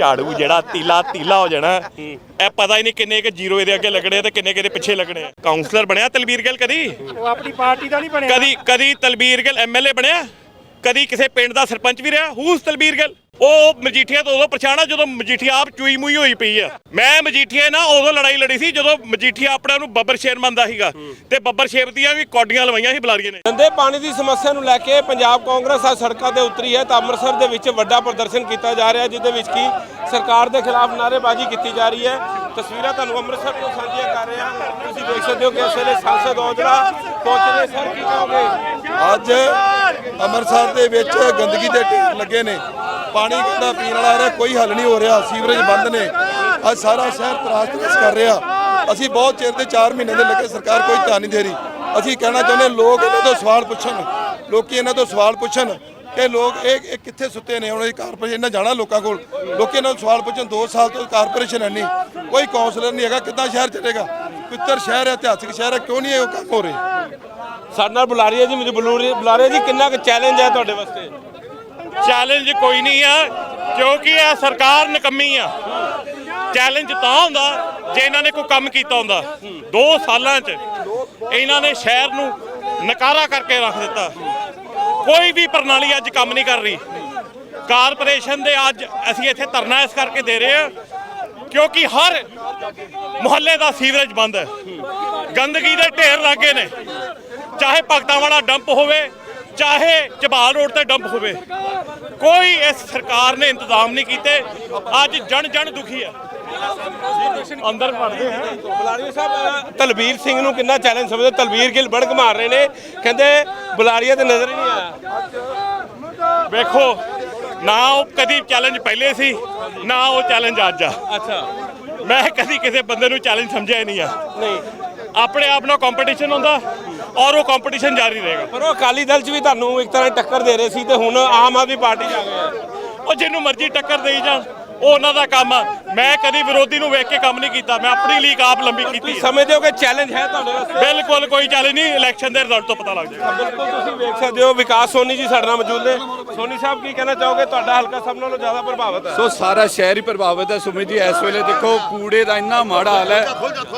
ਝਾੜੂ ਜਿਹੜਾ ਤੀਲਾ ਤੀਲਾ ਹੋ ਜਾਣਾ। ਇਹ ਪਤਾ ਹੀ ਨਹੀਂ ਕਿੰਨੇ ਕੁ ਜ਼ੀਰੋ ਇਹਦੇ ਅੱਗੇ ਲੱਗਣੇ ਤੇ ਕਿੰਨੇ ਕਿਹਦੇ ਪਿੱਛੇ ਲੱਗਣੇ ਆ। ਕਾਉਂਸਲਰ ਬਣਿਆ ਤਲਵੀਰ ਗਿੱਲ ਕਦੀ? ਉਹ ਆਪਣੀ ਪਾਰਟੀ ਦਾ ਨਹੀਂ ਬਣਿਆ। ਕਦੀ ਕਦੀ ਤਲਵੀਰ ਗਿੱਲ ਐਮਐਲਏ ਬਣਿਆ? ਕਦੀ ਕਿਸੇ ਪਿੰਡ ਦਾ ਸਰਪੰਚ ਵੀ ਰਿਹਾ? ਹੂਸ ਤਲਵੀਰ ਗਿੱਲ? ਉਹ ਮਜੀਠੀਆ ਤੋਂ ਉਦੋਂ ਪਛਾਣਾ ਜਦੋਂ ਮਜੀਠੀਆ ਆਪ ਚੂਈ ਮੂਈ ਹੋਈ ਪਈ ਆ। ਮੈਂ ਮਜੀਠੀਆ ਨਾਲ ਉਦੋਂ ਲੜਾਈ ਲੜੀ ਸੀ ਜਦੋਂ ਮਜੀਠੀਆ ਆਪਣੇ ਨੂੰ ਬੱਬਰ ਸ਼ੇਰ ਮੰਨਦਾ ਸੀਗਾ। ਤੇ ਬੱਬਰ ਸ਼ੇਰ ਦੀਆਂ ਵੀ ਕੌਡੀਆਂ ਲਵਾਈਆਂ ਸੀ ਬੁਲਾਰੀਏ ਨੇ। ਗੰਦੇ ਪਾਣੀ ਦੀ ਸਮੱਸਿਆ ਨੂੰ ਲੈ ਕੇ ਪੰਜਾਬ ਕਾਂਗਰਸ ਅੱਜ ਸੜਕਾਂ ਤੇ ਉਤਰੀ ਹੈ। ਤਾਂ ਅੰਮ੍ਰਿਤਸਰ ਦੇ ਵਿੱਚ ਵੱਡਾ ਪ੍ਰਦਰਸ਼ਨ ਕੀਤਾ ਜਾ ਰਿਹਾ ਜਿਹਦੇ ਵਿੱਚ ਕੀ ਸਰਕਾਰ ਦੇ ਖਿਲਾਫ ਨਾਅਰੇਬਾਜ਼ੀ ਕੀਤੀ ਜਾ ਰਹੀ ਹੈ। ਤਸਵੀਰਾਂ ਤੁਹਾਨੂੰ ਅੰਮ੍ਰਿਤਸਰ ਤੋਂ ਸਾਂਝੀਆਂ ਕਰ ਰਹੇ ਹਾਂ। ਤੁਸੀਂ ਦੇਖ ਸਕਦੇ ਹੋ ਕਿ ਇਸ ਵੇਲੇ ਸੰਸਦ ਔਜਲਾ ਪਹੁੰਚੇ ਸਰ ਕੀ ਕਹੋਗੇ? ਅੱਜ ਅੰਮ੍ਰਿਤਸਰ ਦੇ ਵਿੱਚ ਗੰਦਗੀ ਦੇ ਢੇਰ ਲੱਗੇ ਨੇ। ਪਾਣੀ ਗੰਦਾ ਪੀਣ ਵਾਲਾ ਆ ਰਿਹਾ ਕੋਈ ਹੱਲ ਨਹੀਂ ਹੋ ਰਿਹਾ, ਸੀਵਰੇਜ ਬੰਦ ਨੇ। ਅੱਜ ਸਾਰਾ ਸ਼ਹਿਰ ਤਰਾਸ ਤਰਾਸ ਕਰ ਰਿਹਾ। ਅਸੀਂ ਬਹੁਤ ਚਿਰ ਦੇ 4 ਮਹੀਨੇ ਦੇ ਲੱਗੇ ਸਰਕਾਰ ਕੋਈ ਧਿਆਨ ਨਹੀਂ ਦੇ ਰਹੀ। ਅਸੀਂ ਕਹਿਣਾ ਚਾਹੁੰਦੇ ਲੋਕ ਇਹਨਾਂ ਤੋਂ ਸਵਾਲ ਪੁੱਛਣ। ਲੋਕੀ ਇਹਨਾਂ ਤੋਂ ਸਵਾਲ ਪੁੱਛਣ ਕਿ ਲੋਕ ਇਹ ਇਹ ਕਿੱਥੇ ਸੁੱਤੇ ਨੇ, ਹੁਣ ਇਹ ਕਾਰਪੋਰੇਸ਼ਨ ਇਹਨਾਂ ਜਾਣਾ ਲੋਕਾਂ ਕੋਲ। ਲੋਕੀ ਇਹਨਾਂ ਨੂੰ ਸਵਾਲ ਪੁੱਛਣ 2 ਸਾਲ ਤੋਂ ਕਾਰਪੋਰੇਸ਼ਨ ਹੈ ਨਹੀਂ। ਕੋਈ ਕਾਉਂਸਲਰ ਨਹੀਂ ਹੈਗਾ, ਕਿੱਦਾਂ ਸ਼ਹਿਰ ਚੱਲੇਗਾ? ਪਿੱਤਰ ਸ਼ਹਿਰ ਹੈ, ਇਤਿਹਾਸਿਕ ਸ਼ਹਿਰ ਹੈ, ਕਿਉਂ ਨਹੀਂ ਇਹ ਕੰਮ ਹੋ ਰਹੇ? ਸਾਡੇ ਨਾਲ ਬੁਲਾ ਰਹੀ ਹੈ ਜੀ, ਮੈਨੂੰ ਬੁਲਾ ਰਹੀ ਹੈ ਜੀ, ਕਿੰਨਾ ਕੁ ਚੈਲੰਜ ਹੈ ਤੁਹਾਡੇ ਵਾਸਤੇ? ਚੈਲੰਜ ਕੋਈ ਨਹੀਂ ਆ, ਕਿਉਂਕਿ ਇਹ ਸਰਕਾਰ ਨਕੰਮੀ ਆ। ਚੈਲੰਜ ਤਾਂ ਹੁੰਦਾ, ਜੇ ਇਹਨਾਂ ਨੇ ਕੋਈ ਕੰਮ ਕੀਤਾ ਹੁੰਦਾ। 2 ਸਾਲਾਂ 'ਚ ਇਹਨਾਂ ਨੇ ਸ਼ਹਿਰ ਨੂੰ ਨਕਾਰਾ ਕਰਕੇ ਰੱਖ ਦਿੱਤਾ। ਕੋਈ ਵੀ ਪ੍ਰਣਾਲੀ ਅੱਜ ਕੰਮ ਨਹੀਂ ਕਰ ਰਹੀ। ਕਾਰਪੋਰੇਸ਼ਨ ਦੇ ਅੱਜ ਅਸੀਂ ਇੱਥੇ ਧਰਨਾ ਇਸ ਕਰਕੇ ਦੇ ਰਹੇ ਹਾਂ ਕਿਉਂਕਿ ਹਰ ਮੁਹੱਲੇ ਦਾ ਸੀਵਰੇਜ ਬੰਦ ਹੈ। ਗੰਦਗੀ ਦੇ ਢੇਰ ਲੱਗੇ ਨੇ। ਚਾਹੇ ਭਗਤਾਂ ਵਾਲਾ ਡੰਪ ਹੋਵੇ ਚਾਹੇ ਚਬਾਲ ਰੋਡ ਤੇ ਡੰਪ ਹੋਵੇ। ਕੋਈ ਇਸ ਸਰਕਾਰ ਨੇ ਇੰਤਜ਼ਾਮ ਨਹੀਂ ਕੀਤੇ। ਅੱਜ ਜਣ ਜਣ ਦੁਖੀ ਹੈ। ਅੰਦਰ ਵੜਦੇ ਹਾਂ ਬੁਲਾਰੀਆ ਸਾਹਿਬ ਤਲਵੀਰ ਸਿੰਘ ਨੂੰ ਕਿੰਨਾ ਚੈਲੰਜ ਸਮਝਦੇ? ਤਲਵੀਰ ਗਿੱਲ ਬੜਕ ਮਾਰ ਰਹੇ ਨੇ। ਕਹਿੰਦੇ ਬੁਲਾਰੀਆ ਤੇ ਨਜ਼ਰ ਹੀ ਨਹੀਂ ਆਇਆ। ਵੇਖੋ ਨਾ ਉਹ ਕਦੀ ਚੈਲੰਜ ਪਹਿਲੇ ਸੀ ਨਾ ਉਹ ਚੈਲੰਜ ਅੱਜ ਆ। ਅੱਛਾ। ਮੈਂ ਕਦੀ ਕਿਸੇ ਬੰਦੇ ਨੂੰ ਚੈਲੰਜ ਸਮਝਿਆ ਨਹੀਂ ਆ। ਨਹੀਂ। ਆਪਣੇ ਆਪ ਨਾਲ ਕੰਪੀਟੀਸ਼ਨ ਹੁੰਦਾ। ਔਰ ਉਹ ਕੰਪੀਟੀਸ਼ਨ ਜਾਰੀ ਰਹੇਗਾ। ਪਰ ਉਹ ਅਕਾਲੀ ਦਲ 'ਚ ਵੀ ਤੁਹਾਨੂੰ ਇੱਕ ਤਰ੍ਹਾਂ ਟੱਕਰ ਦੇ ਰਹੇ ਸੀ ਤੇ ਹੁਣ ਆਮ ਆਦਮੀ ਪਾਰਟੀ 'ਚ ਆ ਗਏ ਆ ਉਹ ਜਿਹਨੂੰ ਮਰਜ਼ੀ ਟੱਕਰ ਦੇਈ ਜਾਣ। ਉਹ ਉਹਨਾਂ ਦਾ ਕੰਮ ਆ। ਮੈਂ ਕਦੀ ਵਿਰੋਧੀ ਨੂੰ ਵੇਖ ਕੇ ਕੰਮ ਨਹੀਂ ਕੀਤਾ। ਮੈਂ ਆਪਣੀ ਲੀਕ ਆਪ ਲੰਬੀ ਕੀਤੀ ਤੁਸੀਂ ਹੈ ਸਮਝਦੇ ਹੋ ਕਿ ਚੈਲੰਜ ਹੈ ਤੁਹਾਡੇ ਵਾਸਤੇ? ਬਿਲਕੁਲ ਕੋਈ ਚੈਲੰਜ ਨਹੀਂ। ਇਲੈਕਸ਼ਨ ਦੇ ਰਿਜ਼ਲਟ ਤੋਂ ਪਤਾ ਲੱਗ ਜਾਏਗਾ। ਬਿਲਕੁਲ ਤੁਸੀਂ ਵੇਖ ਸਕਦੇ ਹੋ ਵਿਕਾਸ ਸੋਨੀ ਜੀ ਸਾਡੇ ਨਾਲ ਮੌਜੂਦ ਨੇ। ਸੋਨੀ ਸਾਹਿਬ ਕੀ ਕਹਿਣਾ ਚਾਹੋਗੇ? ਤੁਹਾਡਾ ਹਲਕਾ ਸਭ ਨਾਲੋਂ ਜ਼ਿਆਦਾ ਪ੍ਰਭਾਵਿਤ ਹੈ। ਸੋ ਸਾਰਾ ਸ਼ਹਿਰ ਹੀ ਪ੍ਰਭਾਵਿਤ ਹੈ ਸੁਮਿਤ ਜੀ। ਇਸ ਵੇਲੇ ਦੇਖੋ ਕੂੜੇ ਦਾ ਇੰਨਾ ਮਾੜਾ ਹਾਲ ਹੈ।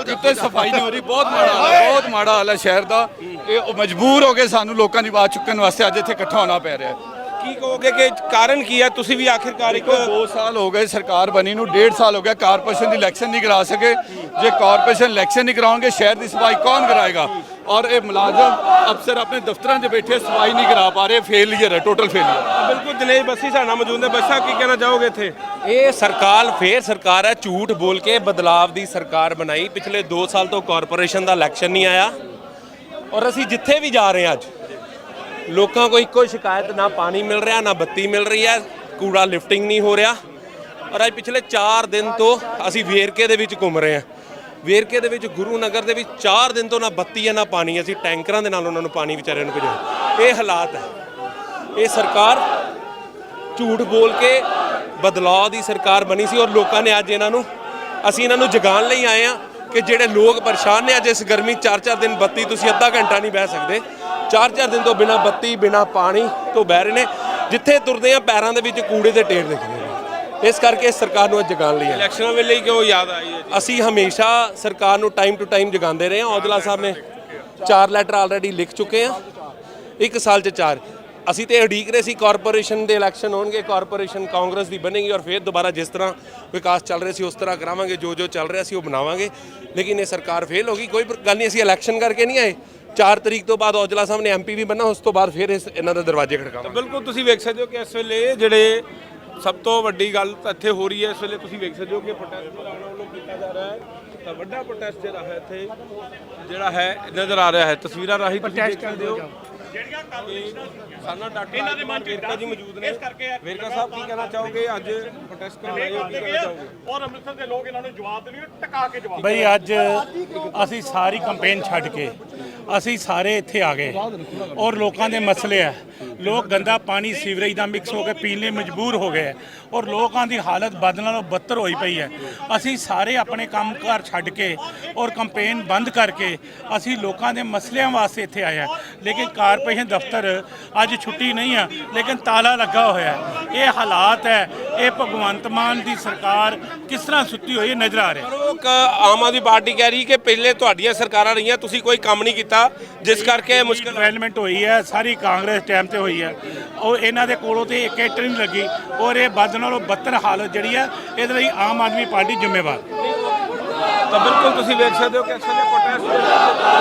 ਕਿਤੇ ਸਫ਼ਾਈ ਨਹੀਂ ਹੋ ਰਹੀ। ਬਹੁਤ ਮਾੜਾ ਹਾਲ ਹੈ ਬਹੁਤ ਮਾੜਾ ਹਾਲ ਹੈ ਸ਼ਹਿਰ ਦਾ। ਇਹ ਉਹ ਮਜਬੂਰ ਹੋ ਕੇ ਸਾਨੂੰ ਲੋਕਾਂ ਦੀ ਆਵਾਜ਼ ਚੁੱਕਣ ਵਾਸਤੇ ਅੱਜ ਇੱਥੇ ਇਕੱਠਾ ਹੋਣਾ ਪੈ ਰਿਹਾ ਹੈ। ਕੀ ਕਹੋਗੇ ਕਿ ਕਾਰਨ ਕੀ ਹੈ? ਤੁਸੀਂ ਵੀ ਆਖਿਰਕਾਰ ਇੱਕ ਦੇਖੋ 2 ਸਾਲ ਹੋ ਗਏ ਸਰਕਾਰ ਬਣੀ ਨੂੰ 1.5 ਸਾਲ ਹੋ ਗਿਆ ਕਾਰਪੋਰੇਸ਼ਨ ਦੀ ਇਲੈਕਸ਼ਨ ਨਹੀਂ ਕਰਾ ਸਕੇ। ਜੇ ਕਾਰਪੋਰੇਸ਼ਨ ਇਲੈਕਸ਼ਨ ਨਹੀਂ ਕਰਾਉਣਗੇ ਸ਼ਹਿਰ ਦੀ ਸਫ਼ਾਈ ਕੌਣ ਕਰਾਏਗਾ? ਔਰ ਇਹ ਮੁਲਾਜ਼ਮ ਅਫਸਰ ਆਪਣੇ ਦਫ਼ਤਰਾਂ 'ਚ ਬੈਠੇ ਸਫ਼ਾਈ ਨਹੀਂ ਕਰਾ ਪਾ ਰਹੇ ਫੇਲਿਅਰ ਹੈ ਟੋਟਲ ਫੇਲਿਅਰ ਬਿਲਕੁਲ ਦਿਨੇਸ਼ ਬੱਸੀ ਸਾਡੇ ਨਾਲ ਮੌਜੂਦ ਨੇ ਬੱਸਾ ਕੀ ਕਹਿਣਾ ਚਾਹੋਗੇ ਇੱਥੇ? ਇਹ ਸਰਕਾਰ ਫੇਰ ਸਰਕਾਰ ਹੈ ਝੂਠ ਬੋਲ ਕੇ ਬਦਲਾਵ ਦੀ ਸਰਕਾਰ ਬਣਾਈ। ਪਿਛਲੇ 2 ਸਾਲ ਤੋਂ ਕਾਰਪੋਰੇਸ਼ਨ ਦਾ ਇਲੈਕਸ਼ਨ ਨਹੀਂ ਆਇਆ। ਔਰ ਅਸੀਂ ਜਿੱਥੇ ਵੀ ਜਾ ਰਹੇ ਹਾਂ ਅੱਜ ਲੋਕਾਂ ਕੋਲ ਇੱਕੋ ਹੀ ਸ਼ਿਕਾਇਤ, ਨਾ ਪਾਣੀ ਮਿਲ ਰਿਹਾ, ਨਾ ਬੱਤੀ ਮਿਲ ਰਹੀ ਹੈ, ਕੂੜਾ ਲਿਫਟਿੰਗ ਨਹੀਂ ਹੋ ਰਿਹਾ। ਔਰ ਅੱਜ ਪਿਛਲੇ 4 ਦਿਨ ਤੋਂ ਅਸੀਂ ਵੇਰਕੇ ਦੇ ਵਿੱਚ ਘੁੰਮ ਰਹੇ ਹਾਂ। ਵੇਰਕੇ ਦੇ ਵਿੱਚ, ਗੁਰੂ ਨਗਰ ਦੇ ਵਿੱਚ 4 ਦਿਨ ਤੋਂ ਨਾ ਬੱਤੀ ਹੈ, ਨਾ ਪਾਣੀ, ਅਸੀਂ ਟੈਂਕਰਾਂ ਦੇ ਨਾਲ ਉਹਨਾਂ ਨੂੰ ਪਾਣੀ ਵਿਚਾਰਿਆਂ ਨੂੰ ਭੇਜਿਆ ਇਹ ਹਾਲਾਤ ਹੈ। ਇਹ ਸਰਕਾਰ ਝੂਠ ਬੋਲ ਕੇ ਬਦਲਾਅ ਦੀ ਸਰਕਾਰ ਬਣੀ ਸੀ ਔਰ ਲੋਕਾਂ ਨੇ ਅੱਜ ਇਹਨਾਂ ਨੂੰ, ਅਸੀਂ ਇਹਨਾਂ ਨੂੰ ਜਗਾਉਣ ਲਈ ਆਏ ਆ ਕਿ ਜਿਹੜੇ ਲੋਕ ਪਰੇਸ਼ਾਨ ਨੇ ਅੱਜ ਇਸ ਗਰਮੀ 4-4 ਦਿਨ ਬੱਤੀ, ਤੁਸੀਂ ਅੱਧਾ ਘੰਟਾ ਨਹੀਂ ਬਹਿ ਸਕਦੇ। 4-4 ਦਿਨ ਤੋਂ ਬਿਨਾ ਬੱਤੀ ਬਿਨਾ ਪਾਣੀ ਤੋਂ ਬਹਿ ਰਹੇ ਨੇ ਜਿੱਥੇ ਤੁਰਦੇ ਆ ਪੈਰਾਂ ਦੇ ਵਿੱਚ ਕੂੜੇ ਦੇ ਢੇਰ ਦਿਖਦੇ ਨੇ। ਇਸ ਕਰਕੇ ਸਰਕਾਰ ਨੂੰ ਅੱਜ ਜਗਾਉਣ ਲਈ ਆਏ। ਇਲੈਕਸ਼ਨਾਂ ਵੇਲੇ ਹੀ ਕਿਉਂ ਯਾਦ ਆਈ ਹੈ ਜੀ? ਅਸੀਂ ਹਮੇਸ਼ਾ ਸਰਕਾਰ ਨੂੰ ਟਾਈਮ ਟੂ ਟਾਈਮ ਜਗਾਉਂਦੇ ਰਹੇ ਹਾਂ। ਔਜਲਾ ਸਾਹਿਬ ਨੇ ਚਾਰ ਲੈਟਰ ਆਲਰੇਡੀ ਲਿਖ ਚੁੱਕੇ ਆ। ਇੱਕ ਸਾਲ 'ਚ ਚਾਰ। ਅਸੀਂ ਤੇ ਉਡੀਕ ਰਹੇ ਸੀ ਕਾਰਪੋਰੇਸ਼ਨ ਦੇ ਇਲੈਕਸ਼ਨ ਹੋਣਗੇ ਕਾਰਪੋਰੇਸ਼ਨ ਕਾਂਗਰਸ ਦੀ ਬਣੇਗੀ ਔਰ ਫਿਰ ਦੁਬਾਰਾ ਜਿਸ ਤਰ੍ਹਾਂ ਵਿਕਾਸ ਚੱਲ ਰਿਹਾ ਸੀ ਉਸ ਤਰ੍ਹਾਂ ਕਰਾਵਾਂਗੇ ਜੋ ਜੋ ਚੱਲ ਰਿਹਾ ਸੀ ਉਹ ਬਣਾਵਾਂਗੇ। ਲੇਕਿਨ ਇਹ ਸਰਕਾਰ ਫੇਲ ਹੋ ਗਈ। ਕੋਈ ਗੱਲ ਨਹੀਂ ਅਸੀਂ ਇਲੈਕਸ਼ਨ ਕਰਕੇ ਨਹੀਂ ਆਏ। 4 ਤਰੀਕ ਤੋਂ ਬਾਅਦ ਔਜਲਾ ਸਾਹਿਬ ਨੇ ਐਮਪੀ ਵੀ ਬਣਨਾ ਉਸ ਤੋਂ ਬਾਅਦ ਫਿਰ ਇਸ ਇਹਨਾਂ ਦੇ ਦਰਵਾਜ਼ੇ ਖੜਕਾਵਾਂਗੇ। ਬਿਲਕੁਲ ਤੁਸੀਂ ਵੇਖ ਸਕਦੇ ਹੋ ਕਿ ਇਸ ਵੇਲੇ ਜਿਹੜੇ ਸਭ ਤੋਂ ਵੱਡੀ ਗੱਲ ਇੱਥੇ ਹੋ ਰਹੀ ਹੈ ਇਸ ਵੇਲੇ ਤੁਸੀਂ ਵੇਖ ਸਕਦੇ ਹੋ ਕਿ ਪ੍ਰੋਟੈਸਟ ਮੁਲਾਜ਼ਮਾਂ ਵੱਲੋਂ ਕੀਤਾ ਜਾ ਰਿਹਾ ਹੈ। ਤਾਂ ਵੱਡਾ ਪ੍ਰੋਟੈਸਟ ਜਿਹੜਾ ਹੈ ਇੱਥੇ ਜਿਹੜਾ ਹੈ ਨਜ਼ਰ ਆ ਰਿਹਾ ਹੈ। ਤਸਵੀਰਾਂ ਰਾਹੀਂ ਤੁਸੀਂ ਦੇਖ ਸਕਦੇ ਹੋ। ਜਿਹੜੀਆਂ ਸਾਨਾ ਡਾਕਟਰ ਇਹਨਾਂ ਦੇ ਮਨ ਚ ਵੇਰਕਾ ਜੀ ਮੌਜੂਦ ਨੇ। ਇਸ ਕਰਕੇ ਹੈ। ਵੇਰਕਾ ਸਾਹਿਬ ਕੀ ਕਹਿਣਾ ਚਾਹੋਗੇ? ਅੱਜ ਪ੍ਰੋਟੈਸਟ ਕਰਨ ਆਏ ਹੋ ਕੀ ਕਹਿਣਾ ਚਾਹੋਗੇ? ਔਰ ਅੰਮ੍ਰਿਤਸਰ ਦੇ ਲੋਕ ਇਹਨਾਂ ਨੂੰ ਜਵਾਬ ਦੇਣਗੇ ਟਕਾ ਕੇ ਜਵਾਬ ਬਈ ਅੱਜ ਅਸੀਂ ਸਾਰੀ ਕੰਪੇਨ ਛੱਡ ਕੇ ਅਸੀਂ ਸਾਰੇ ਇੱਥੇ ਆ ਗਏ ਔਰ ਲੋਕਾਂ ਦੇ ਮਸਲੇ ਆ। ਲੋਕ ਗੰਦਾ ਪਾਣੀ ਸੀਵਰੇਜ ਦਾ ਮਿਕਸ ਹੋ ਕੇ ਪੀਣ ਲਈ ਮਜਬੂਰ ਹੋ ਗਏ ਔਰ ਲੋਕਾਂ ਦੀ ਹਾਲਤ ਬਦ ਨਾਲੋਂ ਬੱਤਰ ਹੋਈ ਪਈ ਹੈ। ਅਸੀਂ ਸਾਰੇ ਆਪਣੇ ਕੰਮਕਾਰ ਛੱਡ ਕੇ ਔਰ ਕੰਪੇਨ ਬੰਦ ਕਰਕੇ ਅਸੀਂ ਲੋਕਾਂ ਦੇ ਮਸਲਿਆਂ ਵਾਸਤੇ ਇੱਥੇ ਆਏ ਹਾਂ ਲੇਕਿਨ ਕਾਰ ਕਾਰਪੋਰੇਸ਼ਨ ਦਫ਼ਤਰ ਅੱਜ ਛੁੱਟੀ ਨਹੀਂ ਆ ਲੇਕਿਨ ਤਾਲਾ ਲੱਗਾ ਹੋਇਆ ਹੈ। ਇਹ ਹਾਲਾਤ ਹੈ ਇਹ ਭਗਵੰਤ ਮਾਨ ਦੀ ਸਰਕਾਰ ਕਿਸ ਤਰ੍ਹਾਂ ਸੁੱਤੀ ਹੋਈ ਨਜ਼ਰ ਆ ਰਿਹਾ ਲੋਕ ਆਮ ਆਦਮੀ ਪਾਰਟੀ ਕਹਿ ਰਹੀ ਕਿ ਪਹਿਲੇ ਤੁਹਾਡੀਆਂ ਸਰਕਾਰਾਂ ਰਹੀਆਂ ਤੁਸੀਂ ਕੋਈ ਕੰਮ ਨਹੀਂ ਕੀਤਾ ਜਿਸ ਕਰਕੇ ਇਹ ਮੁਸ਼ਕਲ ਡਿਵੈਲਪਮੈਂਟ ਹੋਈ ਹੈ ਸਾਰੀ ਕਾਂਗਰਸ ਟਾਈਮ ਤੇ ਹੋਈ ਹੈ। ਉਹ ਇਹਨਾਂ ਦੇ ਕੋਲੋਂ ਤੇ ਇੱਕ ਇੱਟ ਨਹੀਂ ਲੱਗੀ ਔਰ ਇਹ ਵੱਧ ਨਾਲੋਂ ਬੱਤਰ ਹਾਲਤ ਜਿਹੜੀ ਹੈ ਇਹਦੇ ਲਈ ਆਮ ਆਦਮੀ ਪਾਰਟੀ ਜ਼ਿੰਮੇਵਾਰ। ਤਾਂ ਬਿਲਕੁਲ ਤੁਸੀਂ ਵੇਖ ਸਕਦੇ ਹੋ ਕਿ ਇਸ ਵੇਲੇ ਪ੍ਰੋਟੈਸਟ ਕੀ ਲੱਗਦਾ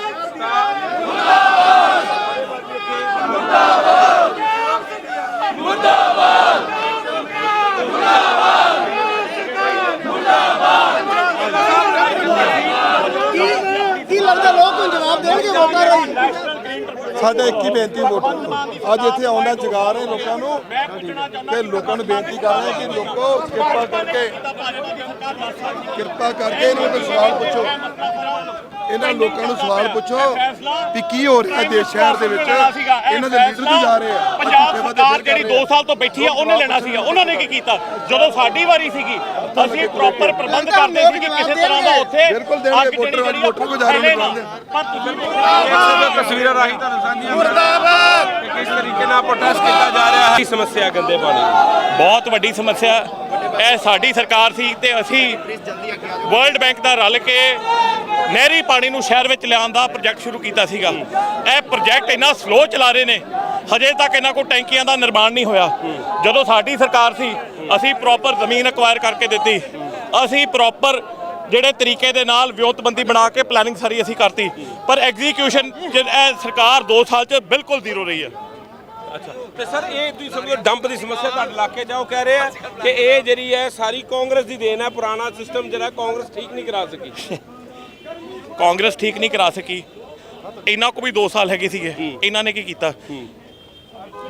ਲੋਕ ਨੂੰ ਜਵਾਬ ਦੇਣਗੇ ਵੋਟਾਂ ਰਾਹੀਂ ਸਾਡਾ ਇੱਕ ਹੀ ਬੇਨਤੀ ਵੋਟਰ ਅੱਜ ਇੱਥੇ ਆਉਣਾ ਜਗਾ ਰਹੇ ਲੋਕਾਂ ਨੂੰ ਤੇ ਲੋਕਾਂ ਨੂੰ ਬੇਨਤੀ ਕਰ ਰਹੇ ਕਿ ਲੋਕੋ ਕਿਰਪਾ ਕਰਕੇ ਕਿਰਪਾ ਕਰਕੇ ਇਹਨਾਂ ਨੂੰ ਸਵਾਲ ਪੁੱਛੋ। ਇਹਨਾਂ ਲੋਕਾਂ ਨੂੰ ਸਵਾਲ ਪੁੱਛੋ ਵੀ ਕੀ ਹੋ ਰਿਹਾ ਦੇਸ਼ ਸ਼ਹਿਰ ਦੇ ਵਿੱਚ? ਇਹਨਾਂ ਦੇ ਲੀਡਰ ਵੀ ਜਾ ਰਹੇ ਆ। ਪੰਜਾਬ ਸਰਕਾਰ ਜਿਹੜੀ ਰਹੇ ਆ। 2 ਸਾਲ ਤੋਂ ਬੈਠੀ ਆ ਉਹਨੇ ਲੈਣਾ ਸੀਗਾ। ਉਹਨਾਂ ਨੇ ਕੀ ਕੀਤਾ? ਜਦੋਂ ਸਾਡੀ ਵਾਰੀ ਸੀਗੀ ਅਸੀਂ ਪ੍ਰੋਪਰ ਪ੍ਰਬੰਧ ਕਰਦੇ ਸੀ ਕਿ ਕਿਸੇ ਤਰ੍ਹਾਂ ਦਾ ਉੱਥੇ ਬਿਲਕੁਲ ਦੇਣਗੇ, ਵੋਟਰ- ਜਿਹੜੀ ਆ ਵੋਟਰ ਕੋ ਜਾ ਰਹੇ ਨੇ। ਪਰ ਤੁਸੀਂ ਤਸਵੀਰਾਂ ਰਾਹੀਂ ਤੁਹਾਨੂੰ ਸਾਂਝੀਆਂ ਮੁਰਦਾਬਾਦ! ਕਿਸ ਤਰੀਕੇ ਨਾਲ ਪ੍ਰੋਟੈਸਟ ਕੀਤਾ ਜਾ ਰਿਹਾ ਹੈ। ਸਮੱਸਿਆ ਗੰਦੇ ਪਾਣੀ ਬਹੁਤ ਵੱਡੀ ਸਮੱਸਿਆ ਇਹ ਸਾਡੀ ਸਰਕਾਰ ਸੀ ਤੇ ਅਸੀਂ ਵਰਲਡ ਬੈਂਕ ਦਾ ਰਲ ਕੇ ਨਹਿਰੀ ਪਾਣੀ ਨੂੰ ਸ਼ਹਿਰ ਵਿੱਚ ਲਿਆਉਣ ਦਾ ਪ੍ਰੋਜੈਕਟ ਸ਼ੁਰੂ ਕੀਤਾ ਸੀਗਾ। ਇਹ ਪ੍ਰੋਜੈਕਟ ਇੰਨਾ ਸਲੋ ਚਲਾ ਰਹੇ ਨੇ, ਹਜੇ ਤੱਕ ਇਹਨਾਂ ਕੋਲ ਟੈਂਕੀਆਂ ਦਾ ਨਿਰਮਾਣ ਨਹੀਂ ਹੋਇਆ। ਜਦੋਂ ਸਾਡੀ ਸਰਕਾਰ ਸੀ, ਅਸੀਂ ਪ੍ਰੋਪਰ ਜ਼ਮੀਨ ਅਕਵਾਇਰ ਕਰਕੇ ਦਿੱਤੀ। ਅਸੀਂ ਪ੍ਰੋਪਰ ਜਿਹੜੇ ਤਰੀਕੇ ਦੇ ਨਾਲ ਵਿਉਂਤਬੰਦੀ ਬਣਾ ਕੇ ਪਲੈਨਿੰਗ ਸਾਰੀ ਅਸੀਂ ਕਰਤੀ। ਪਰ ਐਗਜ਼ੀਕਿਊਸ਼ਨ ਇਹ ਸਰਕਾਰ 2 ਸਾਲ 'ਚ ਬਿਲਕੁਲ ਜ਼ੀਰੋ ਰਹੀ ਹੈ। ਤੇ ਸਰ ਇਹ ਤੁਸੀਂ ਸਮਝੋ ਡੰਪ ਦੀ ਸਮੱਸਿਆ ਤੁਹਾਡੇ ਇਲਾਕੇ ਜਾਓ ਕਹਿ ਰਹੇ ਆ ਕਿ ਇਹ ਜਿਹੜੀ ਹੈ ਸਾਰੀ ਕਾਂਗਰਸ ਦੀ ਦੇਣ ਹੈ ਪੁਰਾਣਾ ਸਿਸਟਮ ਜਿਹੜਾ ਕਾਂਗਰਸ ਠੀਕ ਨਹੀਂ ਕਰਾ ਸਕੀ। ਕਾਂਗਰਸ ਠੀਕ ਨਹੀਂ ਕਰਾ ਸਕੀ। ਇਹਨਾਂ ਕੋ ਵੀ 2 ਸਾਲ ਹੈਗੇ ਸੀਗੇ। ਇਹਨਾਂ ਨੇ ਕੀ ਕੀਤਾ?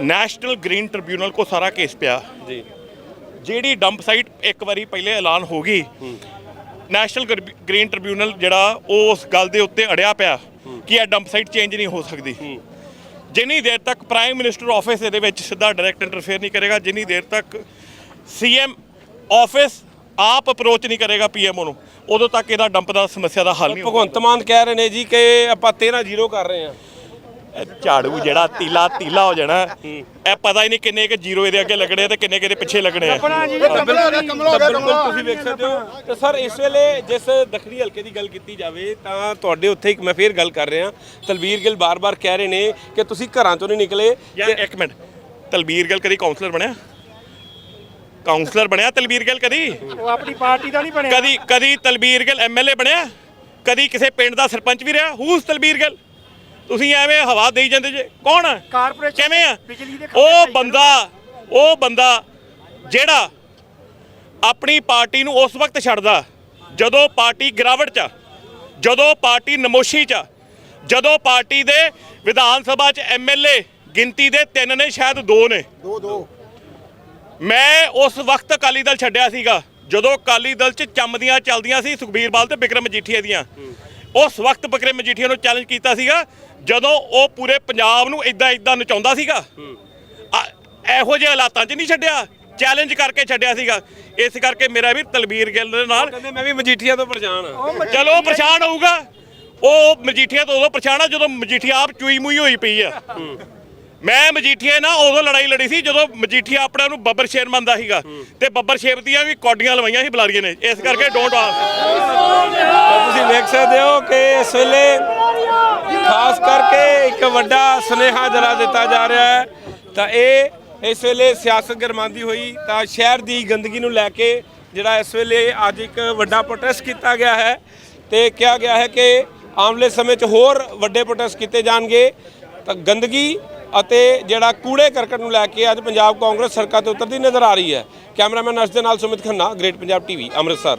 ਨੈਸ਼ਨਲ ਗ੍ਰੀਨ ਟ੍ਰਿਬਿਊਨਲ ਕੋ ਸਾਰਾ ਕੇਸ ਪਿਆ। ਜੀ। ਜਿਹੜੀ ਡੰਪ ਸਾਈਟ ਇੱਕ ਵਾਰੀ ਪਹਿਲੇ ਐਲਾਨ ਹੋ ਗਈ ਨੈਸ਼ਨਲ ਗਰ- ਗ੍ਰੀਨ ਟ੍ਰਿਬਿਊਨਲ ਜਿਹੜਾ ਉਹ ਉਸ ਗੱਲ ਦੇ ਉੱਤੇ ਅੜਿਆ ਪਿਆ ਕਿ ਇਹ ਡੰਪ ਸਾਈਟ ਚੇਂਜ ਨਹੀਂ ਹੋ ਸਕਦੀ। ਜਿੰਨੀ ਦੇਰ ਤੱਕ ਪ੍ਰਾਈਮ ਮਿਨਿਸਟਰ ਆਫਿਸ ਇਹਦੇ ਵਿੱਚ ਸਿੱਧਾ ਡਾਇਰੈਕਟ ਇੰਟਰਫੇਅਰ ਨਹੀਂ ਕਰੇਗਾ, ਜਿੰਨੀ ਦੇਰ ਤੱਕ ਸੀਐਮ ਆਫਿਸ ਆਪ ਅਪਰੋਚ ਨਹੀਂ ਕਰੇਗਾ ਪੀਐਮਓ ਨੂੰ, ਉਦੋਂ ਤੱਕ ਇਹਦਾ ਡੰਪ ਦਾ ਸਮੱਸਿਆ ਦਾ ਹੱਲ ਨਹੀਂ ਹੋਊਗਾ। ਭਗਵੰਤ ਮਾਨ ਕਹਿ ਰਹੇ ਨੇ ਜੀ ਕਿ ਆਪਾਂ 13 ਜ਼ੀਰੋ ਕਰ ਰਹੇ ਹਾਂ। ਇਹ ਝਾੜੂ ਜਿਹੜਾ ਤੀਲਾ ਤੀਲਾ ਹੋ ਜਾਣਾ। ਇਹ ਪਤਾ ਹੀ ਨਹੀਂ ਕਿੰਨੇ ਕਿ ਜ਼ੀਰੋ ਇਹਦੇ ਅੱਗੇ ਲੱਗਣੇ ਆ ਤੇ ਕਿੰਨੇ ਕਿਹਦੇ ਪਿੱਛੇ ਲੱਗਣੇ ਆ। ਬਿਲਕੁਲ ਤੁਸੀਂ ਵੇਖ ਸਕਦੇ ਹੋ। ਤੇ ਸਰ ਇਸ ਵੇਲੇ ਜਿਸ ਦੱਖਣੀ ਹਲਕੇ ਦੀ ਗੱਲ ਕੀਤੀ ਜਾਵੇ ਤਾਂ ਤੁਹਾਡੇ ਉੱਥੇ ਇੱਕ ਮੈਂ ਫੇਰ ਗੱਲ ਕਰ ਰਿਹਾ। ਤਲਵੀਰ ਗਿੱਲ ਬਾਰ-ਬਾਰ ਕਹਿ ਰਹੇ ਨੇ ਕਿ ਤੁਸੀਂ ਘਰਾਂ ਤੋਂ ਨਹੀਂ ਨਿਕਲੇ। ਯਾਰ ਇੱਕ ਮਿੰਟ। ਤਲਬੀਰ ਗਿੱਲ ਕਦੀ ਕਾਉਂਸਲਰ ਬਣਿਆ? ਕਾਉਂਸਲਰ ਬਣਿਆ ਤਲਬੀਰ ਗਿੱਲ ਕਦੀ? ਉਹ ਆਪਣੀ ਪਾਰਟੀ ਦਾ ਨਹੀਂ ਬਣਿਆ। ਕਦੀ ਕਦੀ ਤਲਬੀਰ ਗਿੱਲ ਐਮਐਲਏ ਬਣਿਆ? ਕਦੀ ਕਿਸੇ ਪਿੰਡ ਦਾ ਸਰਪੰਚ ਵੀ ਰਿਹਾ? ਹੂਸ ਤਲਬੀਰ ਗਿੱਲ? ਤੁਸੀਂ ਐਵੇਂ ਹਵਾ ਦੇਈ ਜਾਂਦੇ ਜੇ। ਕੌਣ ਆ? ਕਾਰਪੋਰੇਸ਼ਨ ਕਿਵੇਂ ਆ? ਬਿਜਲੀ ਦੇ ਖੰਭੇ ਉਹ ਬੰਦਾ ਉਹ ਬੰਦਾ ਜਿਹੜਾ ਆਪਣੀ ਪਾਰਟੀ ਨੂੰ ਉਸ ਵਕਤ ਛੱਡਦਾ ਜਦੋਂ ਪਾਰਟੀ ਗਿਰਾਵਟ 'ਚ ਆ, ਜਦੋਂ ਪਾਰਟੀ ਨਮੋਸ਼ੀ 'ਚ ਆ, ਜਦੋਂ ਪਾਰਟੀ ਦੇ ਵਿਧਾਨ ਸਭਾ 'ਚ ਐਮਐਲਏ ਗਿਣਤੀ ਦੇ ਤਿੰਨ ਨੇ ਸ਼ਾਇਦ ਦੋ ਨੇ। ਦੋ ਦੋ। ਮੈਂ ਉਸ ਵਕਤ ਅਕਾਲੀ ਦਲ ਛੱਡਿਆ ਸੀਗਾ ਜਦੋਂ ਅਕਾਲੀ ਦਲ 'ਚ ਚੰਮਦੀਆਂ ਚੱਲਦੀਆਂ ਸੀ ਸੁਖਬੀਰ ਬਾਲ ਤੇ ਬਿਕਰਮ ਮਜੀਠੀਆ ਦੀਆਂ। ਉਸ ਵਕਤ ਬਿਕਰਮ ਮਜੀਠੀਆ ਨੂੰ ਚੈਲੰਜ ਕੀਤਾ ਸੀਗਾ ਜਦੋਂ ਉਹ ਪੂਰੇ ਪੰਜਾਬ ਨੂੰ ਇਦਾਂ ਇਦਾਂ ਨਚਾਉਂਦਾ ਸੀਗਾ। ਆ- ਇਹੋ ਜਿਹੇ ਹਾਲਾਤਾਂ 'ਚ ਨਹੀਂ ਛੱਡਿਆ ਚੈਲੰਜ ਕਰਕੇ ਛੱਡਿਆ ਸੀਗਾ। ਇਸ ਕਰਕੇ ਮੇਰਾ ਵੀ ਤਲਬੀਰ ਗਿੱਲ ਦੇ ਨਾਲ ਕਹਿੰਦੇ ਮੈਂ ਵੀ ਮਜੀਠੀਆ ਤੋਂ ਪਰੇਸ਼ਾਨ ਹਾਂ ਚਲੋ ਪਰੇਸ਼ਾਨ ਹੋਊਗਾ। ਉਹ ਮਜੀਠੀਆ ਤੋਂ ਉਦੋਂ ਪਰੇਸ਼ਾਨ ਆ ਜਦੋਂ ਮਜੀਠੀਆ ਆਪ ਚੂਈ ਮੂਈ ਹੋਈ ਪਈ ਆ। ਮੈਂ ਮਜੀਠੀਆ ਨਾਲ ਉਦੋਂ ਲੜਾਈ ਲੜੀ ਸੀ, ਜਦੋਂ ਮਜੀਠੀਆ ਆਪਣੇ ਨੂੰ ਬੱਬਰ ਸ਼ੇਰ ਮੰਨਦਾ ਸੀਗਾ। ਤੇ ਬੱਬਰ ਸ਼ੇਰ ਦੀਆਂ ਵੀ ਕੌਡੀਆਂ ਲਵਾਈਆਂ ਸੀ ਬੁਲਾਰੀਏ ਨੇ। ਇਸ ਕਰਕੇ ਡੋਂਟ ਆਸ ਤੁਸੀਂ ਵੇਖ ਸਕਦੇ ਹੋ ਕਿ ਇਸ ਵੇਲੇ ਖਾਸ ਕਰਕੇ ਇੱਕ ਵੱਡਾ ਸੁਨੇਹਾ ਜਰਾ ਦਿੱਤਾ ਜਾ ਰਿਹਾ ਹੈ। ਤਾਂ ਇਹ ਇਸ ਵੇਲੇ ਸਿਆਸਤ ਗਰਮਾਂਦੀ ਹੋਈ, ਤਾਂ ਸ਼ਹਿਰ ਦੀ ਗੰਦਗੀ ਨੂੰ ਲੈ ਕੇ ਜਿਹੜਾ ਇਸ ਵੇਲੇ ਅੱਜ ਇੱਕ ਵੱਡਾ ਪ੍ਰੋਟੈਸਟ ਕੀਤਾ ਗਿਆ ਹੈ। ਤੇ ਕਿਹਾ ਗਿਆ ਹੈ ਕਿ ਆਮਲੇ ਸਮੇਂ 'ਚ ਹੋਰ ਵੱਡੇ ਪ੍ਰੋਟੈਸਟ ਕੀਤੇ ਜਾਣਗੇ। ਤਾਂ ਗੰਦਗੀ ਅਤੇ ਜਿਹੜਾ ਕੂੜੇ ਕਰਕਟ ਨੂੰ ਲੈ ਕੇ ਅੱਜ ਪੰਜਾਬ ਕਾਂਗਰਸ ਸੜਕਾਂ ਤੇ ਉਤਰਦੀ ਨਜ਼ਰ ਆ ਰਹੀ ਹੈ। ਕੈਮਰਾਮੈਨ ਅਰਸ਼ ਦੇ ਨਾਲ ਸੁਮਿਤ ਖੰਨਾ, ਗ੍ਰੇਟ ਪੰਜਾਬ ਟੀਵੀ, ਅੰਮ੍ਰਿਤਸਰ।